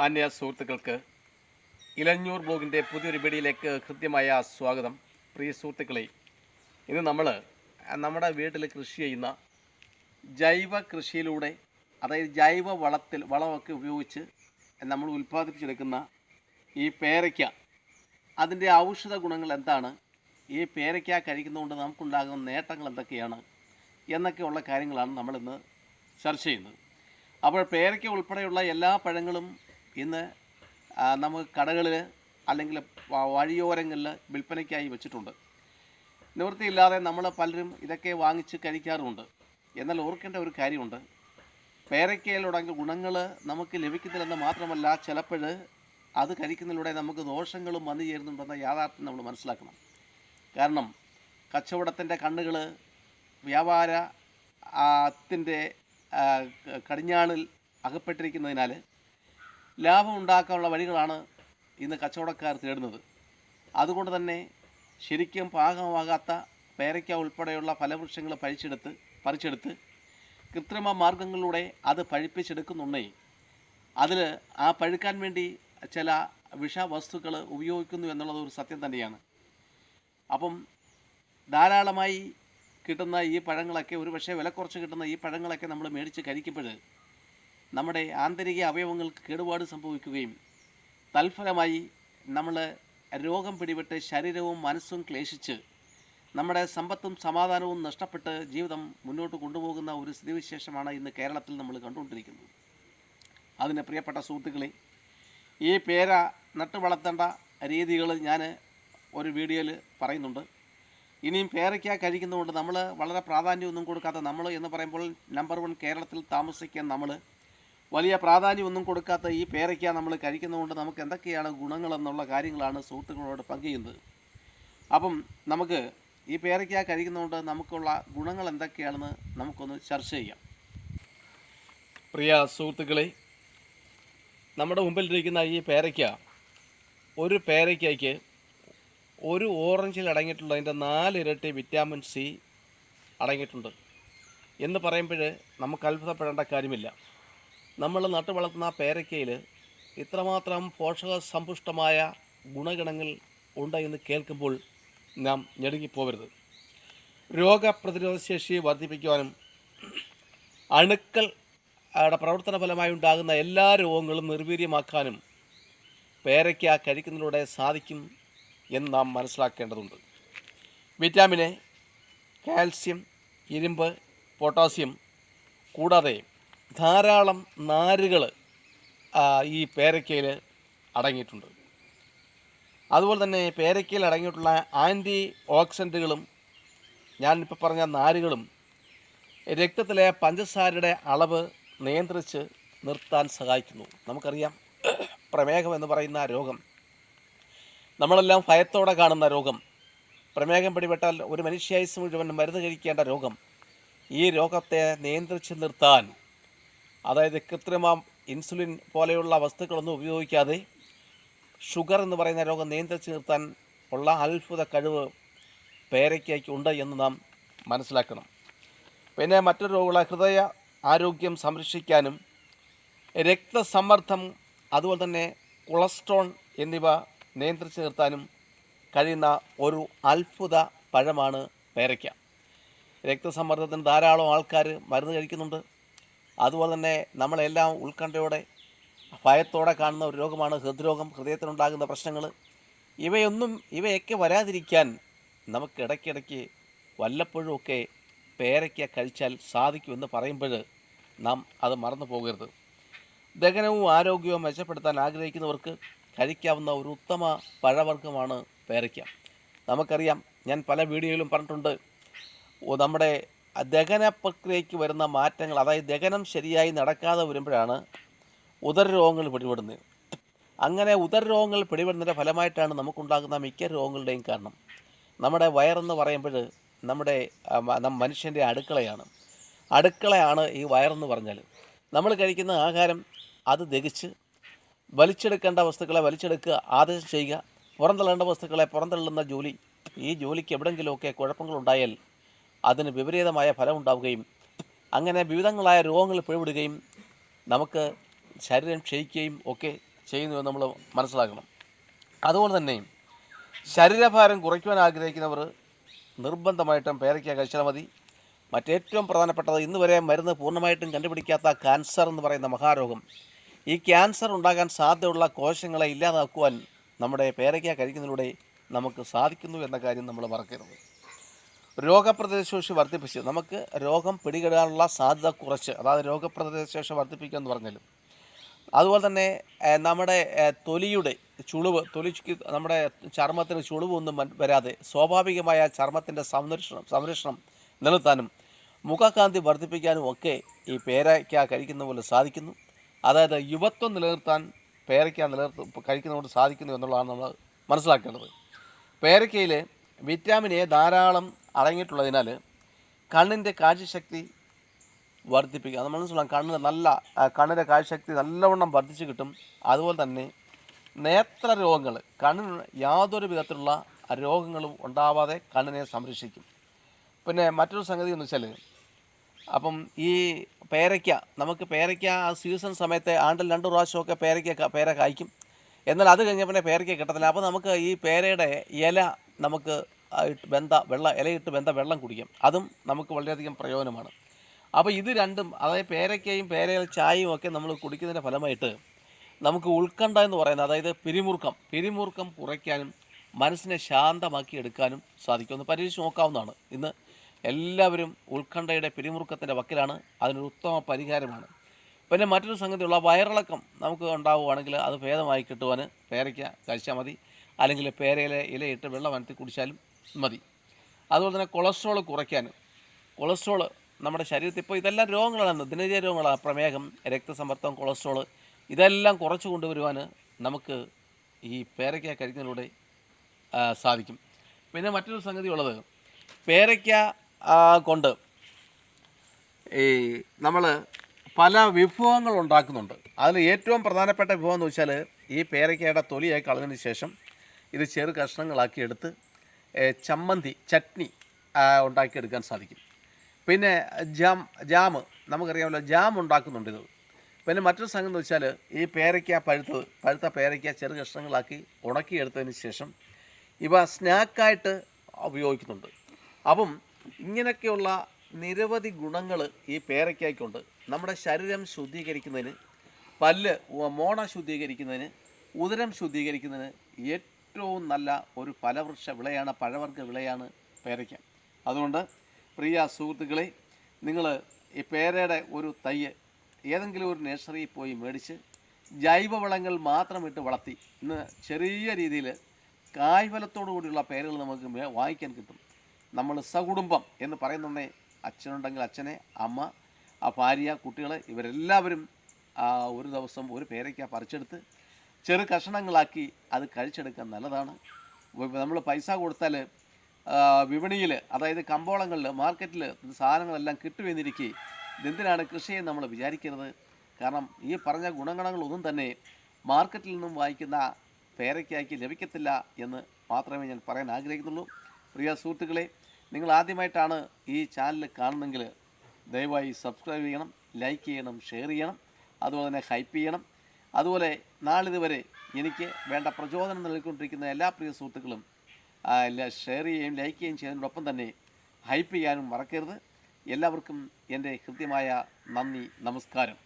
മാന്യ സുഹൃത്തുക്കൾക്ക് ഇലഞ്ഞൂർ ബ്ലോഗിന്റെ പുതിയൊരു വീഡിയോയിലേക്ക് ഹൃദ്യമായ സ്വാഗതം. പ്രിയ സുഹൃത്തുക്കളെ ഇന്ന് നമ്മൾ നമ്മുടെ വീട്ടിൽ കൃഷി ചെയ്യുന്ന ജൈവ കൃഷിയിലൂടെ അതായത് ജൈവ വളത്തിൽ വളമൊക്കെ ഉപയോഗിച്ച് നമ്മൾ ഉൽപ്പാദിപ്പിച്ചെടുക്കുന്ന ഈ പേരയ്ക്ക അതിന്റെ ഔഷധ ഗുണങ്ങൾ എന്താണ് ഈ പേരയ്ക്ക കഴിക്കുന്നതുകൊണ്ട് നമുക്കുണ്ടാകുന്ന നേട്ടങ്ങൾ എന്തൊക്കെയാണ് എന്നൊക്കെയുള്ള കാര്യങ്ങളാണ് നമ്മളിന്ന് ചർച്ച ചെയ്യുന്നത്. അപ്പോൾ പേരയ്ക്ക ഉൾപ്പെടെയുള്ള എല്ലാ പഴങ്ങളും ഇന്ന് നമുക്ക് കടകളിൽ അല്ലെങ്കിൽ വഴിയോരങ്ങളിൽ വിൽപ്പനയ്ക്കായി വെച്ചിട്ടുണ്ട്. നിവൃത്തിയില്ലാതെ നമ്മൾ പലരും ഇതൊക്കെ വാങ്ങിച്ച് കഴിക്കാറുമുണ്ട്. എന്നാൽ ഓർക്കേണ്ട ഒരു കാര്യമുണ്ട്. പേരയ്ക്കയിലുടങ്ങിയ ഗുണങ്ങൾ നമുക്ക് ലഭിക്കുന്നില്ലെന്ന് മാത്രമല്ല ചിലപ്പോൾ അത് കഴിക്കുന്നതിലൂടെ നമുക്ക് ദോഷങ്ങളും വന്നു ചേരുന്നുണ്ടെന്ന യാഥാർത്ഥ്യം നമ്മൾ മനസ്സിലാക്കണം. കാരണം കച്ചവടത്തിന്റെ കണ്ണുകൾ വ്യാപാര ത്തിന്റെ കടിഞ്ഞാണിൽ അകപ്പെട്ടിരിക്കുന്നതിനാൽ ലാഭം ഉണ്ടാക്കാനുള്ള വഴികളാണ് ഇന്ന് കച്ചവടക്കാർ തേടുന്നത്. അതുകൊണ്ട് തന്നെ ശരിക്കും പാകമാകാത്ത പേരയ്ക്ക ഉൾപ്പെടെയുള്ള ഫലവൃക്ഷങ്ങൾ പഴിച്ചെടുത്ത് പറിച്ചെടുത്ത് കൃത്രിമ മാർഗങ്ങളിലൂടെ അത് പഴിപ്പിച്ചെടുക്കുന്നുണ്ടേ അതിൽ ആ പഴുക്കാൻ വേണ്ടി ചില വിഷവസ്തുക്കൾ ഉപയോഗിക്കുന്നു എന്നുള്ളത് ഒരു സത്യം തന്നെയാണ്. അപ്പം ധാരാളമായി കിട്ടുന്ന ഈ പഴങ്ങളൊക്കെ ഒരു പക്ഷേ വില കുറച്ച് കിട്ടുന്ന ഈ പഴങ്ങളൊക്കെ നമ്മൾ മേടിച്ച് കഴിക്കുമ്പോൾ നമ്മുടെ ആന്തരിക അവയവങ്ങൾക്ക് കേടുപാട് സംഭവിക്കുകയും തൽഫലമായി നമ്മൾ രോഗം പിടിപെട്ട് ശരീരവും മനസ്സും ക്ലേശിച്ച് നമ്മുടെ സമ്പത്തും സമാധാനവും നഷ്ടപ്പെട്ട് ജീവിതം മുന്നോട്ട് കൊണ്ടുപോകുന്ന ഒരു സ്ഥിതിവിശേഷമാണ് ഇന്ന് കേരളത്തിൽ നമ്മൾ കണ്ടുകൊണ്ടിരിക്കുന്നത്. അതിന് പ്രിയപ്പെട്ട സുഹൃത്തുക്കളെ ഈ പേര നട്ടു വളർത്തേണ്ട രീതികൾ ഞാൻ ഒരു വീഡിയോയിൽ പറയുന്നുണ്ട്. ഇനിയും പേരയ്ക്ക കഴിക്കുന്നതുകൊണ്ട് നമ്മൾ വളരെ പ്രാധാന്യമൊന്നും കൊടുക്കാത്ത നമ്മൾ എന്ന് പറയുമ്പോൾ നമ്പർ വൺ കേരളത്തിൽ താമസിക്കാൻ നമ്മൾ വലിയ പ്രാധാന്യമൊന്നും കൊടുക്കാത്ത ഈ പേരയ്ക്ക നമ്മൾ കഴിക്കുന്നതുകൊണ്ട് നമുക്ക് എന്തൊക്കെയാണ് ഗുണങ്ങളെന്നുള്ള കാര്യങ്ങളാണ് സുഹൃത്തുക്കളോട് പങ്കുചെയ്യുന്നത്. അപ്പം നമുക്ക് ഈ പേരയ്ക്ക കഴിക്കുന്നതുകൊണ്ട് നമുക്കുള്ള ഗുണങ്ങൾ എന്തൊക്കെയാണെന്ന് നമുക്കൊന്ന് ചർച്ച ചെയ്യാം. പ്രിയ സുഹൃത്തുക്കളെ നമ്മുടെ മുമ്പിലിരിക്കുന്ന ഈ പേരയ്ക്ക ഒരു പേരയ്ക്കയ്ക്ക് ഒരു ഓറഞ്ചിൽ അടങ്ങിയിട്ടുള്ള അതിന്റെ നാലിരട്ടി വിറ്റാമിൻ സി അടങ്ങിയിട്ടുണ്ട്. എന്ന് പറയുമ്പോൾ നമുക്ക് അത്ഭുതപ്പെടേണ്ട കാര്യമില്ല. നമ്മൾ നട്ടു വളർത്തുന്ന പേരയ്ക്കയിൽ ഇത്രമാത്രം പോഷക സമ്പുഷ്ടമായ ഗുണഗണങ്ങൾ ഉണ്ട് എന്ന് കേൾക്കുമ്പോൾ നാം ഞെടുങ്ങിപ്പോവരുത്. രോഗപ്രതിരോധ ശേഷി വർദ്ധിപ്പിക്കുവാനും അണുക്കൾ പ്രവർത്തന ഫലമായി ഉണ്ടാകുന്ന എല്ലാ രോഗങ്ങളും നിർവീര്യമാക്കാനും പേരയ്ക്ക കഴിക്കുന്നതിലൂടെ സാധിക്കും എന്ന് നാം മനസ്സിലാക്കേണ്ടതുണ്ട്. വിറ്റാമിന് കാൽസ്യം ഇരുമ്പ് പൊട്ടാസ്യം കൂടാതെ ധാരാളം നാരുകൾ ഈ പേരയ്ക്കയിൽ അടങ്ങിയിട്ടുണ്ട്. അതുപോലെ തന്നെ പേരയ്ക്കയിൽ അടങ്ങിയിട്ടുള്ള ആന്റി ഓക്സിഡന്റുകളും ഞാനിപ്പോൾ പറഞ്ഞ നാരുകളും രക്തത്തിലെ പഞ്ചസാരയുടെ അളവ് നിയന്ത്രിച്ച് നിർത്താൻ സഹായിക്കുന്നു. നമുക്കറിയാം പ്രമേഹം എന്ന് പറയുന്ന രോഗം നമ്മളെല്ലാം ഭയത്തോടെ കാണുന്ന രോഗം പ്രമേഹം പിടിപെട്ടാൽ ഒരു മനുഷ്യായുസ് മുഴുവൻ മരുന്ന് കഴിക്കേണ്ട രോഗം ഈ രോഗത്തെ നിയന്ത്രിച്ച് നിർത്താൻ അതായത് കൃത്രിമ ഇൻസുലിൻ പോലെയുള്ള വസ്തുക്കളൊന്നും ഉപയോഗിക്കാതെ ഷുഗർ എന്ന് പറയുന്ന രോഗം നിയന്ത്രിച്ച് നിർത്താൻ ഉള്ള അത്ഭുത കഴിവ് പേരയ്ക്കയ്ക്ക് ഉണ്ട് എന്ന് നാം മനസ്സിലാക്കണം. പിന്നെ മറ്റൊരു രോഗമുള്ള ഹൃദയ ആരോഗ്യം സംരക്ഷിക്കാനും രക്തസമ്മർദ്ദം അതുപോലെ തന്നെ കൊളസ്ട്രോൾ എന്നിവ നിയന്ത്രിച്ച് നിർത്താനും കഴിയുന്ന ഒരു അത്ഭുത പഴമാണ് പേരയ്ക്ക. രക്തസമ്മർദ്ദത്തിന് ധാരാളം ആൾക്കാർ മരുന്ന് കഴിക്കുന്നുണ്ട്. അതുപോലെ തന്നെ നമ്മളെല്ലാം ഉത്കണ്ഠയോടെ ഭയത്തോടെ കാണുന്ന ഒരു രോഗമാണ് ഹൃദ്രോഗം ഹൃദയത്തിനുണ്ടാകുന്ന പ്രശ്നങ്ങൾ. ഇവയൊന്നും ഇവയൊക്കെ വരാതിരിക്കാൻ നമുക്ക് ഇടയ്ക്കിടയ്ക്ക് വല്ലപ്പോഴും ഒക്കെ പേരയ്ക്ക കഴിച്ചാൽ സാധിക്കുമെന്ന് പറയുമ്പോൾ നാം അത് മറന്നു പോകരുത്. ദഹനവും ആരോഗ്യവും മെച്ചപ്പെടുത്താൻ ആഗ്രഹിക്കുന്നവർക്ക് കഴിക്കാവുന്ന ഒരു ഉത്തമ പഴവർഗമാണ് പേരയ്ക്ക. നമുക്കറിയാം ഞാൻ പല വീഡിയോയിലും പറഞ്ഞിട്ടുണ്ട് നമ്മുടെ ദഹന പ്രക്രിയയ്ക്ക് വരുന്ന മാറ്റങ്ങൾ അതായത് ദഹനം ശരിയായി നടക്കാതെ വരുമ്പോഴാണ് ഉദരരോഗങ്ങൾ പിടിപെടുന്നത്. അങ്ങനെ ഉദരരോഗങ്ങൾ പിടിപെടുന്നതിന്റെ ഫലമായിട്ടാണ് നമുക്കുണ്ടാകുന്ന മിക്ക രോഗങ്ങളുടെയും കാരണം. നമ്മുടെ വയറെന്ന് പറയുമ്പോൾ നമ്മുടെ മനുഷ്യന്റെ അടുക്കളയാണ്. അടുക്കളയാണ് ഈ വയറെന്ന് പറഞ്ഞാൽ. നമ്മൾ കഴിക്കുന്ന ആഹാരം അത് ദഹിച്ച് വലിച്ചെടുക്കേണ്ട വസ്തുക്കളെ വലിച്ചെടുക്കുക ആദേശം ചെയ്യുക. പുറന്തള്ളേണ്ട വസ്തുക്കളെ പുറന്തള്ളുന്ന ജോലി ഈ ജോലിക്ക് എവിടെയെങ്കിലുമൊക്കെ കുഴപ്പങ്ങളുണ്ടായാൽ അതിന് വിപരീതമായ ഫലം ഉണ്ടാവുകയും അങ്ങനെ വിവിധങ്ങളായ രോഗങ്ങൾ പിഴവിടുകയും നമുക്ക് ശരീരം ക്ഷയിക്കുകയും ഒക്കെ ചെയ്യുന്നു എന്ന് നമ്മൾ മനസ്സിലാക്കണം. അതുപോലെ തന്നെ ശരീരഭാരം കുറയ്ക്കുവാൻ ആഗ്രഹിക്കുന്നവർ നിർബന്ധമായിട്ടും പേരയ്ക്ക കഴിച്ചാൽ മതി. മറ്റേറ്റവും പ്രധാനപ്പെട്ടത് ഇന്ന് വരെ മരുന്ന് പൂർണമായിട്ടും കണ്ടുപിടിക്കാത്ത ക്യാൻസർ എന്ന് പറയുന്ന മഹാരോഗം. ഈ ക്യാൻസർ ഉണ്ടാകാൻ സാധ്യതയുള്ള കോശങ്ങളെ ഇല്ലാതാക്കുവാൻ നമ്മുടെ പേരയ്ക്ക കഴിക്കുന്നതിലൂടെ നമുക്ക് സാധിക്കുന്നു എന്ന കാര്യം നമ്മൾ മറക്കരുത്. രോഗപ്രതിരോധശേഷി വർദ്ധിപ്പിച്ച്. നമുക്ക് രോഗം പിടികിടാനുള്ള സാധ്യത കുറച്ച്. അതായത് രോഗപ്രതിരോധശേഷി വർദ്ധിപ്പിക്കുക എന്ന് പറഞ്ഞാലും. അതുപോലെ തന്നെ നമ്മുടെ തൊലിയുടെ ചുളിവ് തൊലിക്ക് നമ്മുടെ ചർമ്മത്തിന് ചുളിവൊന്നും വരാതെ സ്വാഭാവികമായ ചർമ്മത്തിന്റെ സംരക്ഷണം സംരക്ഷണം നിലനിർത്താനും മുഖകാന്തി വർദ്ധിപ്പിക്കാനും ഒക്കെ ഈ പേരയ്ക്ക കഴിക്കുന്ന പോലെ സാധിക്കുന്നു. അതായത് യുവത്വം നിലനിർത്താൻ പേരയ്ക്ക നിലനിർത്ത കഴിക്കുന്നതുകൊണ്ട് സാധിക്കുന്നു എന്നുള്ളതാണ് നമ്മൾ മനസ്സിലാക്കേണ്ടത്. പേരയ്ക്കയിൽ വിറ്റാമിൻ എ ധാരാളം അടങ്ങിയിട്ടുള്ളതിനാൽ കണ്ണിന്റെ കാഴ്ചശക്തി വർദ്ധിപ്പിക്കുക. അത് മനസ്സിലാണ് കണ്ണ് നല്ല കണ്ണിന്റെ കാഴ്ചശക്തി നല്ലവണ്ണം വർദ്ധിച്ചു കിട്ടും. അതുപോലെ തന്നെ നേത്ര രോഗങ്ങൾ കണ്ണിന് യാതൊരു വിധത്തിലുള്ള രോഗങ്ങളും ഉണ്ടാവാതെ കണ്ണിനെ സംരക്ഷിക്കും. പിന്നെ മറ്റൊരു സംഗതി എന്ന് വെച്ചാൽ അപ്പം ഈ പേരയ്ക്ക നമുക്ക് പേരയ്ക്ക ആ സീസൺ സമയത്ത് ആണ്ടിൽ രണ്ട് പ്രാവശ്യമൊക്കെ പേരയ്ക്ക പേര കായ്ക്കും. എന്നാൽ അത് കഴിഞ്ഞപ്പോൾ പേരയ്ക്ക കിട്ടത്തില്ല. അപ്പോൾ നമുക്ക് ഈ പേരയുടെ ഇല നമുക്ക് ഇട്ട് വെന്ത വെള്ളം ഇലയിട്ട് വെന്ത വെള്ളം കുടിക്കാം. അതും നമുക്ക് വളരെയധികം പ്രയോജനമാണ്. അപ്പോൾ ഇത് രണ്ടും അതായത് പേരയ്ക്കയും പേരയിൽ ചായയും ഒക്കെ നമ്മൾ കുടിക്കുന്നതിന്റെ ഫലമായിട്ട് നമുക്ക് ഉൾക്കണ്ഠ എന്ന് പറയുന്നത് അതായത് പിരിമുറുക്കം പിരിമുറുക്കം കുറയ്ക്കാനും മനസ്സിനെ ശാന്തമാക്കി എടുക്കാനും സാധിക്കും. ഒന്ന് പരീക്ഷിച്ച് നോക്കാവുന്നതാണ്. ഇന്ന് എല്ലാവരും ഉത്കണ്ഠയുടെ പിരിമുറുക്കത്തിന്റെ വക്കിലാണ്. അതിനൊരു ഉത്തമ പരിഹാരമാണ്. പിന്നെ മറ്റൊരു സംഗതിയുള്ള വയറിളക്കം നമുക്ക് ഉണ്ടാവുകയാണെങ്കിൽ അത് ഭേദമായി കിട്ടുവാൻ പേരയ്ക്ക കഴിച്ചാൽ മതി. അല്ലെങ്കിൽ പേരയിലെ ഇലയിട്ട് വെള്ളം അനത്തി കുടിച്ചാലും മതി. അതുപോലെ തന്നെ കൊളസ്ട്രോൾ കുറയ്ക്കാൻ. കൊളസ്ട്രോൾ നമ്മുടെ ശരീരത്തിൽ ഇപ്പോൾ ഇതെല്ലാം രോഗങ്ങളാണ്. ദിനചര്യ രോഗങ്ങളാണ്. പ്രമേഹം രക്തസമ്മർദ്ദം കൊളസ്ട്രോൾ ഇതെല്ലാം കുറച്ച് കൊണ്ടുവരുവാൻ നമുക്ക് ഈ പേരയ്ക്ക കഴിക്കുന്നതിലൂടെ സാധിക്കും. പിന്നെ മറ്റൊരു സംഗതി ഉള്ളത് പേരയ്ക്ക കൊണ്ട് ഈ നമ്മൾ പല വിഭവങ്ങൾ ഉണ്ടാക്കുന്നുണ്ട്. അതിൽ ഏറ്റവും പ്രധാനപ്പെട്ട വിഭവം എന്ന് വെച്ചാൽ ഈ പേരയ്ക്കയുടെ തൊലിയായി കളഞ്ഞതിന് ശേഷം ഇത് ചെറു കഷ്ണങ്ങളാക്കിയെടുത്ത് ചമ്മന്തി ചട്നി ഉണ്ടാക്കിയെടുക്കാൻ സാധിക്കും. പിന്നെ ജാം ജാമ് നമുക്കറിയാമല്ലോ ജാം ഉണ്ടാക്കുന്നുണ്ട് ഇത്. പിന്നെ മറ്റൊരു സംഗതി എന്ന് വെച്ചാൽ ഈ പേരയ്ക്ക പഴുത്തത് പഴുത്ത പേരയ്ക്ക ചെറു കഷ്ണങ്ങളാക്കി ഉണക്കിയെടുത്തതിന് ശേഷം ഇവ സ്നാക്കായിട്ട് ഉപയോഗിക്കുന്നുണ്ട്. അപ്പം ഇങ്ങനെയൊക്കെയുള്ള നിരവധി ഗുണങ്ങൾ ഈ പേരയ്ക്കായ്ക്കുണ്ട്. നമ്മുടെ ശരീരം ശുദ്ധീകരിക്കുന്നതിന് പല്ല് മോണ ശുദ്ധീകരിക്കുന്നതിന് ഉദരം ശുദ്ധീകരിക്കുന്നതിന് ഏറ്റവും നല്ല ഒരു ഫലവൃക്ഷ വിളയാണ് പഴവർഗ വിളയാണ് പേരയ്ക്ക. അതുകൊണ്ട് പ്രിയ സുഹൃത്തുക്കളെ നിങ്ങൾ ഈ പേരയുടെ ഒരു തയ്യ് ഏതെങ്കിലും ഒരു നഴ്സറിയിൽ പോയി മേടിച്ച് ജൈവവളങ്ങൾ മാത്രം ഇട്ട് വളർത്തി ഇന്ന് ചെറിയ രീതിയിൽ കായ്ഫലത്തോടു കൂടിയുള്ള പേരുകൾ നമുക്ക് വാങ്ങിക്കാൻ കിട്ടും. നമ്മൾ സകുടുംബം എന്ന് പറയുന്നുണ്ടേ അച്ഛനുണ്ടെങ്കിൽ അച്ഛനെ അമ്മ ആ ഭാര്യ കുട്ടികൾ ഇവരെല്ലാവരും ഒരു ദിവസം ഒരു പേരയ്ക്ക പറിച്ചെടുത്ത് ചെറു കഷണങ്ങളാക്കി അത് കഴിച്ചെടുക്കാൻ നല്ലതാണ്. നമ്മൾ പൈസ കൊടുത്താൽ വിപണിയിൽ അതായത് കമ്പോളങ്ങളിൽ മാർക്കറ്റിൽ സാധനങ്ങളെല്ലാം കിട്ടുമെന്നിരിക്കെ ഇതെന്തിനാണ് കൃഷിയെ നമ്മൾ വിചാരിക്കരുത്? കാരണം ഈ പറഞ്ഞ ഗുണഗണങ്ങളൊന്നും തന്നെ മാർക്കറ്റിൽ നിന്നും വായിക്കുന്ന പേരയ്ക്കായ്ക്ക് ലഭിക്കത്തില്ല എന്ന് മാത്രമേ ഞാൻ പറയാൻ ആഗ്രഹിക്കുന്നുള്ളൂ. പ്രിയ സുഹൃത്തുക്കളെ നിങ്ങൾ ആദ്യമായിട്ടാണ് ഈ ചാനൽ കാണുന്നെങ്കിൽ ദയവായി സബ്സ്ക്രൈബ് ചെയ്യണം ലൈക്ക് ചെയ്യണം ഷെയർ ചെയ്യണം അതുപോലെ തന്നെ ഹൈപ്പ് ചെയ്യണം. അതുപോലെ നാളിതുവരെ എനിക്ക് വേണ്ട പ്രചോദനം നൽകിക്കൊണ്ടിരിക്കുന്ന എല്ലാ പ്രിയ സുഹൃത്തുക്കളും ഷെയർ ചെയ്യുകയും ലൈക്ക് ചെയ്യുകയും ചെയ്യുന്നതിനോടൊപ്പം തന്നെ ഹൈപ്പ് ചെയ്യാനും മറക്കരുത്. എല്ലാവർക്കും എന്റെ ഹൃദ്യമായ നന്ദി നമസ്കാരം.